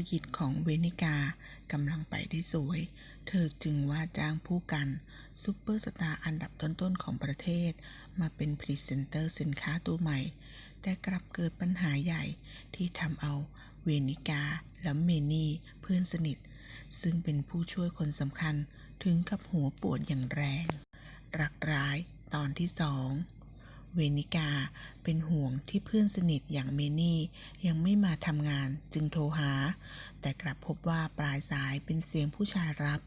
รกิจของเวนิกากำลังไปได้สวย เธอจึงว่าจ้างผู้กันซูเปอร์สตาร์อันดับต้นๆของประเทศ มาเป็นพรีเซนเตอร์สินค้าตัวใหม่ แต่กลับเกิดปัญหาใหญ่ที่ทำเอาเวนิกาและเมนี่เพื่อนสนิท ซึ่งเป็นผู้ช่วยคนสำคัญถึงกับหัวปวดอย่างแรง รักร้ายตอนที่สอง เวนิกา เป็นห่วงที่เพื่อนสนิทอย่างเมนี่ ยังไม่มาทำงานจึงโทรหา แต่กลับพบว่าปลายสายเป็นเสียงผู้ชายรับ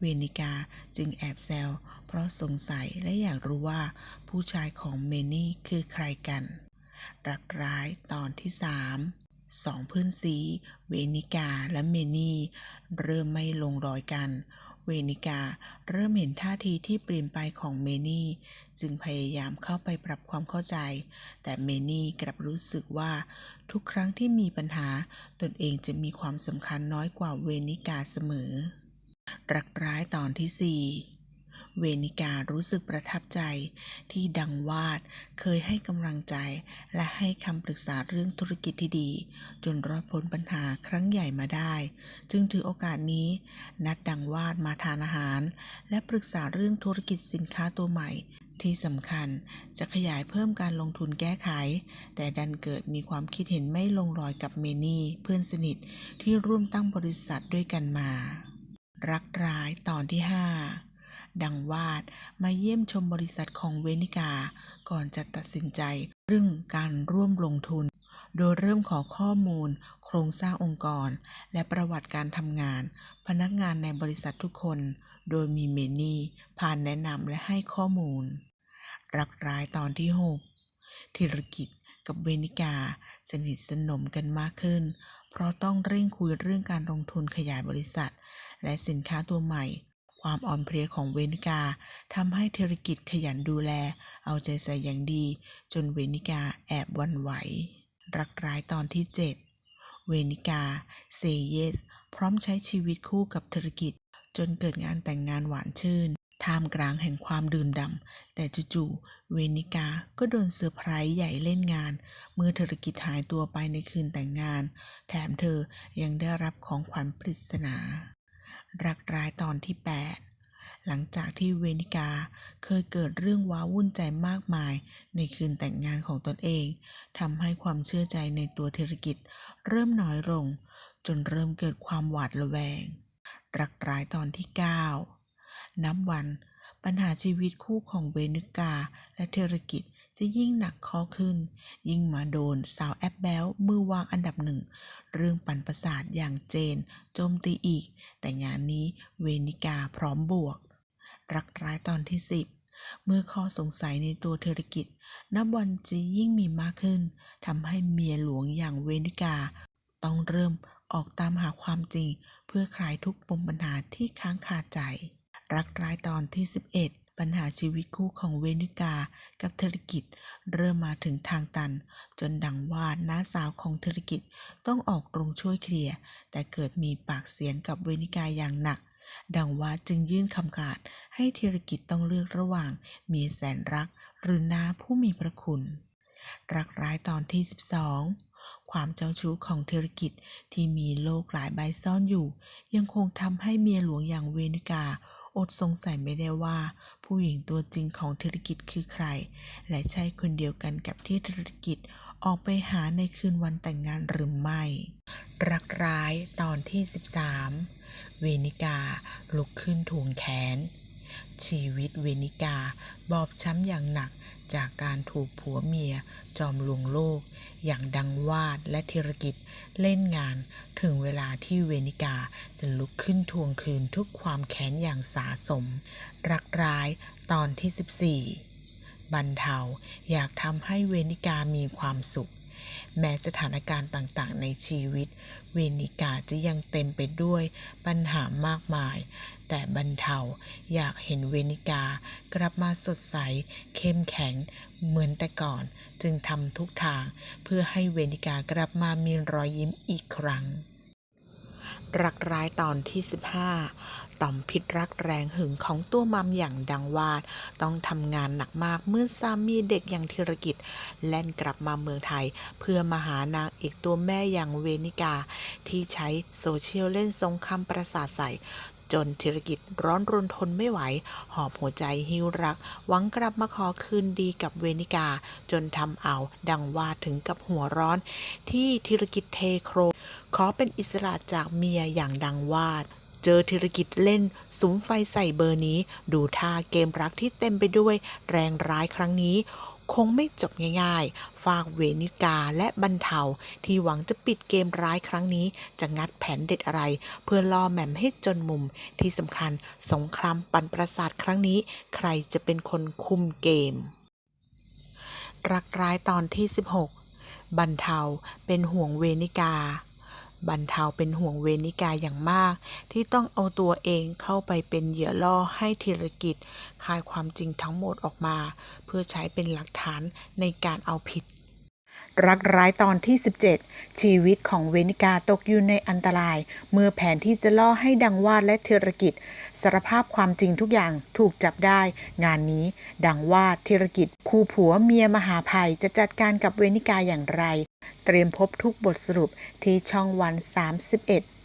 เวนิกาจึงแอบแซวเพราะสงสัยและอยากรู้ว่าผู้ชายของเมนี่คือใครกัน รักร้ายตอนที่สามสองเพื่อนซี เวนิกาและเมนี่ เริ่มไม่ลงรอยกัน เวนิกาเริ่มเห็นท่าทีที่เปลี่ยนไปของเมนี่ จึงพยายามเข้าไปปรับความเข้าใจ แต่เมนี่กลับรู้สึกว่าทุกครั้งที่มีปัญหาตนเองจะมีความสำคัญน้อยกว่าเวนิกาเสมอ รักร้ายตอนที่สี่ เวนิการู้สึกประทับใจ ที่ดังวาดเคยให้กำลังใจ และให้คำปรึกษาเรื่องธุรกิจที่ดี จนรอดพ้นปัญหาครั้งใหญ่มาได้ จึงถือโอกาสนี้ นัดดังวาดมาทานอาหาร และปรึกษาเรื่องธุรกิจสินค้าตัวใหม่ที่สำคัญจะขยายเพิ่มการลงทุนแก้ไข แต่ดันเกิดมีความคิดเห็นไม่ลงรอยกับเมนี่เพื่อนสนิทที่ร่วมตั้งบริษัทด้วยกันมา รักร้ายตอนที่ 5 ดังวาดมาเยี่ยมชมบริษัทของเวนิกา ก่อนจะตัดสินใจเรื่องการร่วมลงทุน โดยเริ่มขอข้อมูล โครงสร้างองค์กร และประวัติการทำงาน พนักงานในบริษัททุกคน โดยมีเมนี่ผ่านแนะนำและให้ข้อมูล รักร้ายตอนที่ 6ธีรกิจกับเวนิกา สนิทสนมกันมากขึ้น เพราะต้องเร่งคุยเรื่องการลงทุนขยายบริษัท และสินค้าตัวใหม่ ความอ่อนเพลียของเวนิกาทำให้ธุรกิจขยันดูแล เอาใจใส่อย่างดี จนเวนิกาแอบวันไหว รักร้ายตอนที่ 7 เวนิกาเซเยสพร้อมใช้ชีวิตคู่กับธุรกิจ จนเกิดงานแต่งงานหวานชื่นท่ามกลางแห่งความดื่มด่ำแต่จู่ๆเวนิกาก็โดนเซอร์ไพรส์ใหญ่เล่นงาน เมื่อธุรกิจหายตัวไปในคืนแต่งงาน แถมเธอยังได้รับของขวัญปริศนา รักร้ายตอนที่ 8 หลังจากที่เวนิกาเคยเกิดเรื่องว้าวุ่นใจมากมาย ในคืนแต่งงานของตนเองทำให้ความเชื่อใจในตัวธุรกิจ เริ่มน้อยลง จนเริ่มเกิดความหวาดระแวง รักร้ายตอนที่ 9 นับวันปัญหาชีวิตคู่ของเวนิกาและธุรกิจ จะยิ่งหนักข้อขึ้น ยิ่งมาโดนสาวแอปแบลมือวางอันดับหนึ่ง เรื่องปั่นประสาทอย่างเจน โจมตีอีก แต่งานนี้เวนิกาพร้อมบวก รักร้ายตอนที่ 10เมื่อข้อสงสัยในตัวธุรกิจนับวันจะยิ่งมีมากขึ้นทำให้เมียหลวงอย่างเวนิกา ต้องเริ่มออกตามหาความจริง เพื่อคลายทุกปมปัญหาที่ค้างคาใจ รักร้ายตอนที่11 ปัญหาชีวิตคู่ของเวนิกากับธุรกิจ เริ่มมาถึงทางตัน จนดังว่าน้าสาวของธุรกิจต้องออกโรงช่วยเคลียร์ แต่เกิดมีปากเสียงกับเวนิกาอย่างหนัก ดังว่าจึงยื่นคำขาดให้ธุรกิจต้องเลือกระหว่างเมียแสนรัก หรือน้าผู้มีพระคุณ รักร้ายตอนที่ 12ความเจ้าชู้ของธุรกิจที่มีโลกหลายใบซ่อนอยู่ ยังคงทำให้เมียหลวงอย่างเวนิกา อดสงสัยไม่ได้ว่า ผู้หญิงตัวจริงของธุรกิจคือใคร และใช่คนเดียวกันกับที่ธุรกิจออกไปหาในคืนวันแต่งงานหรือไม่ รักร้ายตอนที่ 13 เวนิกาลุกขึ้นทวงแขน ชีวิตเวนิกา บอบช้ำอย่างหนักจากการถูกผัวเมีย จอมลวงโลก อย่างดังวาดและธีรกิจเล่นงานถึงเวลาที่เวนิกาจะลุกขึ้นทวงคืนทุกความแค้นอย่างสาสม รักร้ายตอนที่ 14 บรรเทาอยากทำให้เวนิกามีความสุข แม้สถานการณ์ต่างๆ ในชีวิต เวนิกาจะยังเต็มไปด้วยปัญหามากมาย แต่บรรเทาอยากเห็นเวนิกากลับมาสดใส เข้มแข็งเหมือนแต่ก่อน จึงทำทุกทางเพื่อให้เวนิกากลับมามีรอยยิ้มอีกครั้ง รักร้ายตอนที่ 15 ต่อมพิษรักแรงหึงของตัวมัมอย่างดังวาด ต้องทำงานหนักมากเมื่อสามีเด็กอย่างธีรกิจ แล่นกลับมาเมืองไทย เพื่อมาหานางเอกตัวแม่อย่างเวนิกา ที่ใช้โซเชียลเล่นสงครามประสาทใส่จนธีรกิจร้อนรนทนไม่ไหว หอบหัวใจหิวรัก หวังกลับมาขอคืนดีกับเวนิกา จนทำเอาดังว่าถึงกับหัวร้อน ที่ธีรกิจเทโคร ขอเป็นอิสระจากเมียอย่างดังวาด เจอธีรกิจเล่นสุมไฟใส่เบอร์นี้ ดูท่าเกมรักที่เต็มไปด้วยแรงร้ายครั้งนี้ คงไม่จบง่ายๆ ฝากเวนิกาและบรรเทา ที่หวังจะปิดเกมร้ายครั้งนี้ จะงัดแผนเด็ดอะไร เพื่อล่อแหม่มให้จนมุม ที่สำคัญสงครามปั่นประสาทครั้งนี้ ใครจะเป็นคนคุมเกม รักร้ายตอนที่ 16 บรรเทาเป็นห่วงเวนิกา บรรเทาเป็นห่วงเวนิกาอย่างมาก ที่ต้องเอาตัวเองเข้าไปเป็นเหยื่อล่อให้ธีรกิจคายความจริงทั้งหมดออกมา เพื่อใช้เป็นหลักฐานในการเอาผิดรักร้ายตอนที่ 17 ชีวิตของเวนิกาตกอยู่ในอันตราย เมื่อแผนที่จะล่อให้ดังวาดและเทรกิจสารภาพความจริงทุกอย่างถูกจับได้ งานนี้ดังวาดเทรกิจคู่ผัวเมียมหาภัยจะจัดการกับเวนิกาอย่างไร เตรียมพบทุกบทสรุปที่ช่องวัน 31